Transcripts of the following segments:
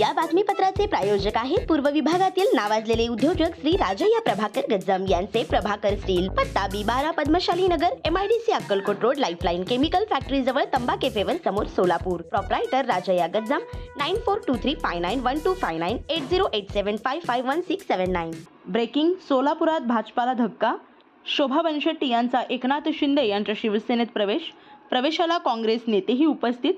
या बातमीपत्राचे प्रायोजक आहेत पूर्व विभागातील नावाजलेले उद्योजक श्री राजय्या प्रभाकर गज्जम यांचे प्रभाकर स्टील पत्ता बी बारा Padmashali Nagar MIDC Akkalkot road lifeline chemical factory जवळ तंबा केफेवर समोर Solapur. Proprietor Rajayya Gajjam nine four two three five nine one two five nine eight zero eight seven five five one six seven nine breaking सोलापुरात भाजपाला धक्का. शोभा बनशेट्टी यांचा एकनाथ शिंदे यांच्या शिवसेनेत प्रवेश. प्रवेशाला काँग्रेस नेतेही उपस्थित.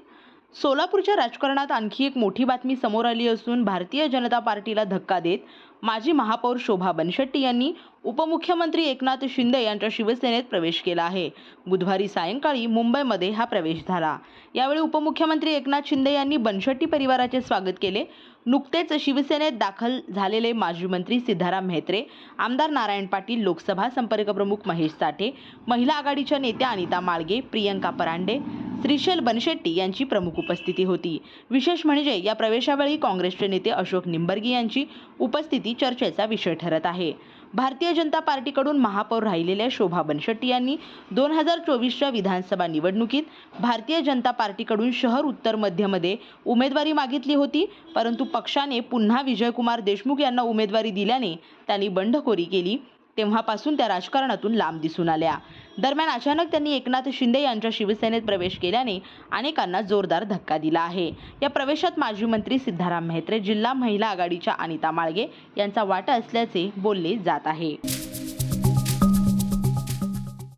सोलापूरच्या राजकारणात आणखी एक मोठी बातमी समोर आली असून भारतीय जनता पार्टीला धक्का देत माजी महापौर शोभा बनशेट्टी यांनी उपमुख्यमंत्री एकनाथ शिंदे यांच्या शिवसेनेत प्रवेश केला आहे. बुधवारी सायंकाळी मुंबईमध्ये हा प्रवेश झाला. यावेळी उपमुख्यमंत्री एकनाथ शिंदे यांनी बनशेट्टी परिवाराचे स्वागत केले. नुकतेच शिवसेनेत दाखल झालेले माजी मंत्री सिद्धाराम म्हेत्रे आमदार नारायण पाटील लोकसभा संपर्क प्रमुख महेश साठे महिला आघाडीच्या नेत्या अनिता माळगे प्रियंका परांडे श्रीशैल बनशेट्टी यांची प्रमुख उपस्थिती होती. विशेष म्हणजे या प्रवेशावेळी काँग्रेसचे नेते अशोक निंबर्गी यांची उपस्थिती चर्चेचा विषय ठरत आहे. भारतीय जनता पार्टीकडून महापौर राहिलेल्या शोभा बनशेट्टी यांनी दोन हजार चोवीसच्या विधानसभा निवडणुकीत भारतीय जनता पार्टीकडून शहर उत्तर मध्यमध्ये उमेदवारी मागितली होती परंतु पक्षाने पुन्हा विजयकुमार देशमुख यांना उमेदवारी दिल्याने त्यांनी बंडखोरी केली. तेव्हापासून त्या राजकारणातून लांब दिसून आल्या. दरम्यान अचानक त्यांनी एकनाथ शिंदे यांच्या शिवसेनेत प्रवेश केल्याने अनेकांना जोरदार धक्का दिला आहे. या प्रवेशात माजी मंत्री सिद्धाराम म्हेत्रे जिल्हा महिला आघाडीच्या अनिता माळगे यांचा वाटा असल्याचे बोलले जात आहे.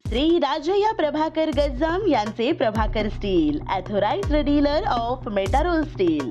श्री राजया प्रभाकर गज्जम यांचे Prabhakar steel authorized dealer of Metarol steel.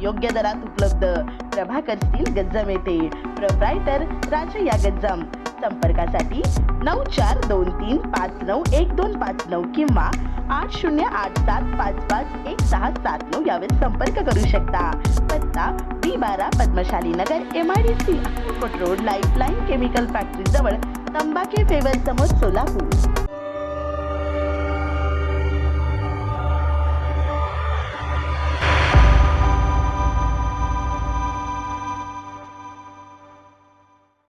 योग्य दरात उपलब्ध. प्रभाकर स्टील गज्जम येथे. प्रोप्रायटर राजया गज्जम. संपर्कासाठी नऊ चार दोन तीन पाच नऊ एक दोन पाच नऊ किंवा आठ शून्य आठ सात पाच पाच एक सहा सात नऊ यावर संपर्क करू शकता. पत्ता बी बारा Padmashali Nagar M I D C road lifeline chemical factory जवळ तंबाखे फेवर समोर सोलापूर.